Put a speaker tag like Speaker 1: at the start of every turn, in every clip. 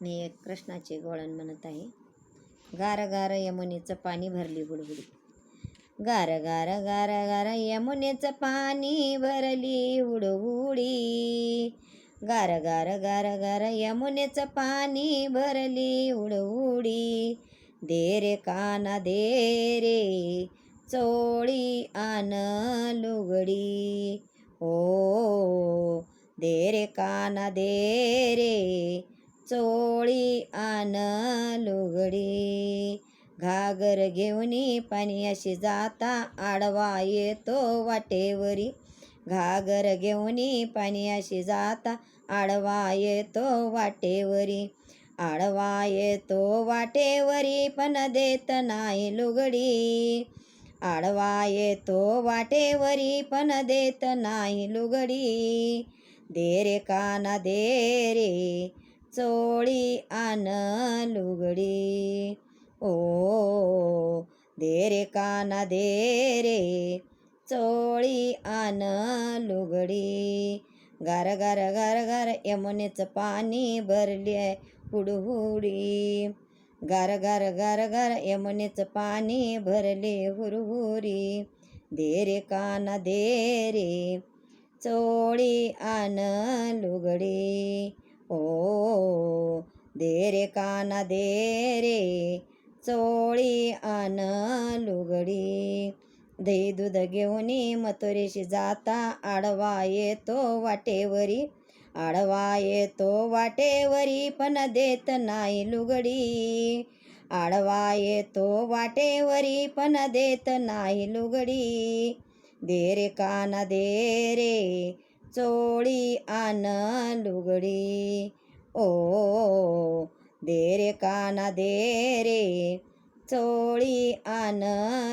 Speaker 1: मी एक कृष्णाचे गोळण म्हणत आहे. गार गार यमुनेचं पाणी भरली बुडबुडी. गार गार गार गार यमुनेचं पाणी भरली उडउडी गार गार गार गार यमुनेचं पाणी भरली उडउडी दे रे काना दे रे चोळी आन लुगडी. ओ दे रे काना दे रे चोळी आन लुगडी. घागर घेऊन पाणी अशी जाता आडवा येतो वाटेवरी. घागर घेऊन पाणी अशी जाता आडवा येतो वाटेवरी. आडवा येतो वाटेवरी पण देत नाही लुगडी. आडवा येतो वाटेवरी पण देत नाही लुगडी. दे रे काना दे रे चोळी आन लुगडी. ओ दे रे काना दे रे. चोळी आन लुगडी. गार गार गार गार यमुनेचं पाणी भरली आहे हुडहुडी. गार गार गार गार यमुनेचं पाणी भरले हुरहुरी. दे रे काना दे रे. चोळी आन लुगडी. ओ दे रे काना दे रे चोळी आन लुगडी. दही दूध घेऊन मथुरेशी जाता आडवा येतो वाटेवरी. आडवा येतो वाटेवरी पण देत नाही लुगडी. आडवा येतो वाटेवरी पण देत नाही लुगडी. दे रे काना दे रे चोळी आन लुगडी. ओ दे रे काना दे रे. चोळी आन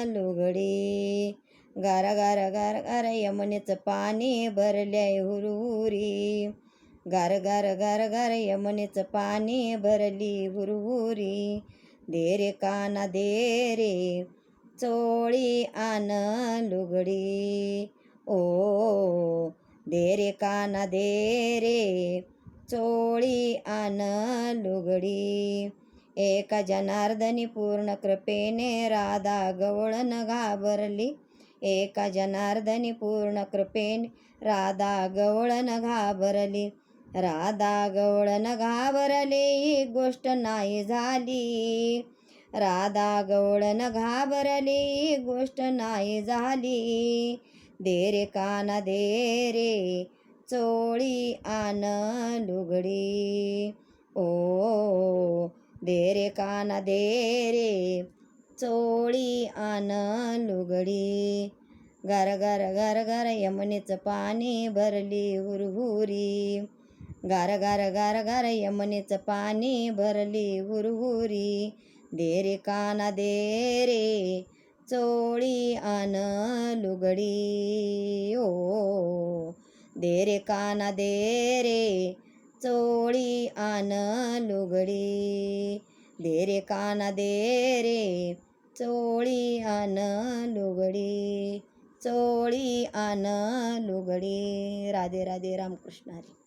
Speaker 1: लुगडी. गार गार गार गार यमुनेचं पाणी भरले हुरहुरी गार गार गार गार यमुनेचं पाणी भरली हुरहुरी दे रे काना दे रे. चोळी आन लुगडी. ओ दे रे काना दे रे चोळी आन लुगडी. एका जनार्दनी पूर्ण कृपेने राधा गवळण घाबरली. एका जनार्दनी पूर्ण कृपेने राधा गवळण घाबरली. राधा गवळण घाबरली ही गोष्ट नाही झाली. राधा गवळण घाबरली ही गोष्ट नाही झाली. देरे काना दे चोळी आन लुगडी. ओ देरे काना दे चोळी आन लुगडी. गार गार गार गार यमनेचं पाणी भरली हुरहुरी. गार गार गार गार यमनेचं पाणी भरली हुरहुरी. देरे काना दे चोळी आन लुगडी. ओ दे रे काना दे रे. चोळी आन लुगडी. दे रे काना दे रे. चोळी आन लुगडी. चोळी आन लुगडी. राधे राधे रामकृष्ण हरी.